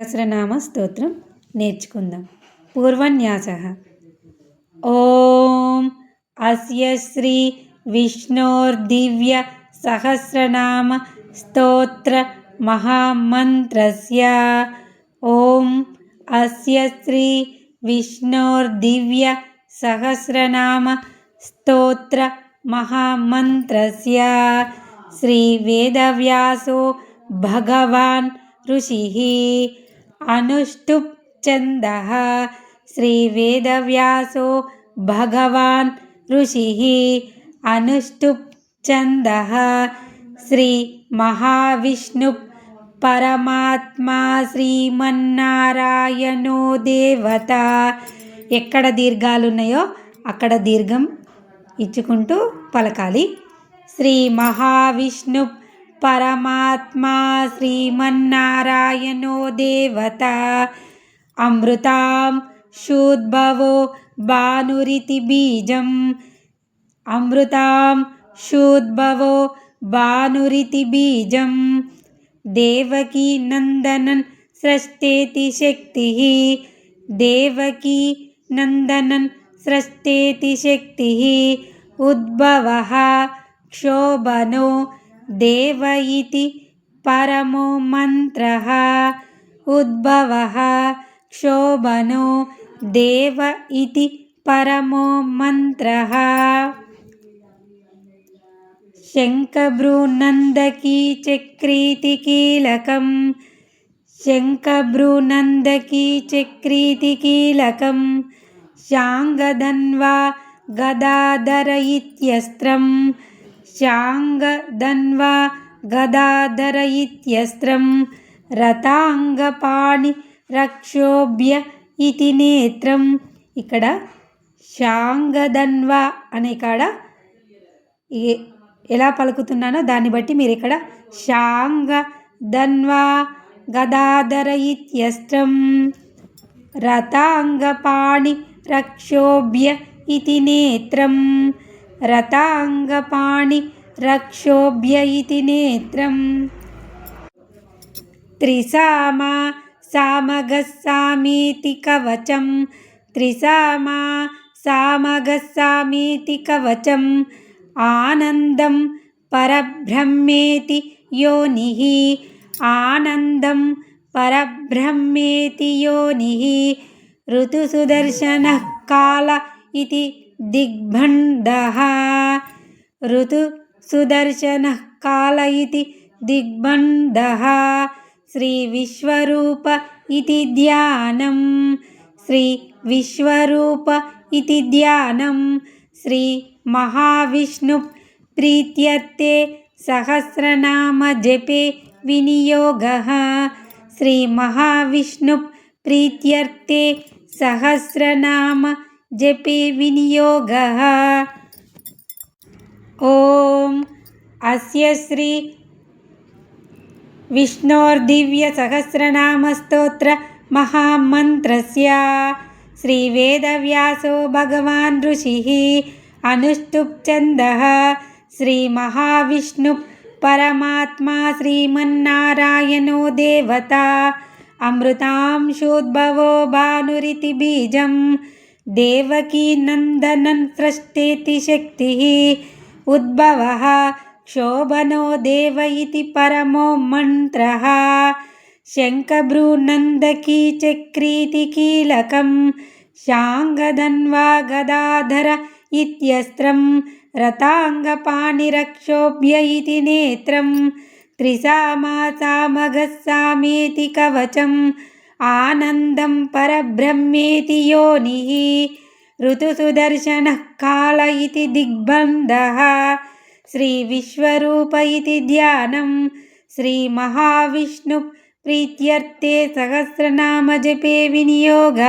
సహస్రనామ స్తోత్రం నేర్చుకుందాం. పూర్వన్యాస. ఓం అస్య శ్రీ విష్ణోర్దివ్య సహస్రనామ స్తోత్ర మహామంత్రస్య. ఓం అస్య శ్రీ విష్ణోర్దివ్య సహస్రనామ స్తోత్ర మహామంత్రస్య. శ్రీ వేదవ్యాసో భగవాన్ ఋషి. अनुष्टुप् छन्दः श्रीवेदव्यासो भगवान् ऋषिः अनुष्टुप् छन्दः श्रीमहाविष्णुः పరమాత్మా శ్రీమన్నారాయణో దేవత ఎక్కడ దీర్ఘాలు ఉన్నాయో అక్కడ దీర్ఘం ఇచ్చుకుంటూ పలకాలి శ్రీ మహావిష్ణు परमात्मा श्रीमन्नारायणो देवता। अमृतां शूद्भवो भानुरिति बीजम्। अमृतां शूद्भवो भानुरिति बीजं देवकी नन्दनन् सृष्टिति शक्तिः। देवकी नन्दनन् देवकीनन्दनं सृष्टितिशक्तिः उद्भवः क्षोभनो देव इति परमो मन्त्रः उद्भवः क्षोभनो देव इति परमो मन्त्रः शङ्खभ्रूनन्दकी चक्रीति कीलकं शङ्खभ्रूनन्दकी चक्रीति कीलकं शाङ्गधन्वा गदाधर इत्यस्त्रम् శాంగదన్వా గదాధర ఇత్యస్త్రం రథాంగపాణి రక్షోభ్య ఇతి నేత్రం ఇక్కడ శాంగదన్వా అనే కాడ ఎలా పలుకుతున్నానో దాన్ని బట్టి మీరు ఇక్కడ శాంగ ధన్వా గదాధర ఇత్యస్త్రం రథాంగపాణి రక్షోభ్య ఇతి నేత్రం రతాంగపాణి రక్షోభ్య ఇది నేత్రం. త్రిసామా సామగస్సామీతి కవచం. త్రిసామా సామగస్సామీతి కవచం. ఆనందం పరబ్రహ్మేతి యోనిః. ఆనందం పరబ్రహ్మేతి యోనిః. ఋతుసుదర్శనః కాల ఇది इति दिग्भण्डः ऋतुसुदर्शनः काल इति दिग्बन्धः श्रीविश्वरूप इति ध्यानं श्रीविश्वरूप इति ध्यानं श्रीमहाविष्णुप्रीत्यर्थे सहस्रनामजपे विनियोगः श्रीमहाविष्णुप्रीत्यर्थे सहस्रनाम जपे विनियोगः ॐ अस्य श्री विष्णोर्दिव्यसहस्रनामस्तोत्रमहामन्त्रस्य श्रीवेदव्यासो भगवान् ऋषिः अनुष्टुप्छन्दः श्रीमहाविष्णुः परमात्मा श्रीमन्नारायणो देवता अमृतांशोद्भवो भानुरिति बीजम् देवकी नन्दनन् सृष्टेति शक्तिः। उद्भवः क्षोभनो देव इति परमो मन्त्रः। शङ्खभ्रूनन्दकी चक्रीति कीलकं शाङ्गधन्वा गदाधर इत्यस्त्रं रताङ्गपाणिरक्षोभ्य इति नेत्रं ఆనందం పరబ్రహ్మేతి యోని ఋతుసుదర్శన కాల ఇది దిగ్బంధ. శ్రీ విశ్వరూప ఇది ధ్యానం శ్రీ మహావిష్ణు ప్రీత్యర్థే సహస్రనామ జపే వినియోగ.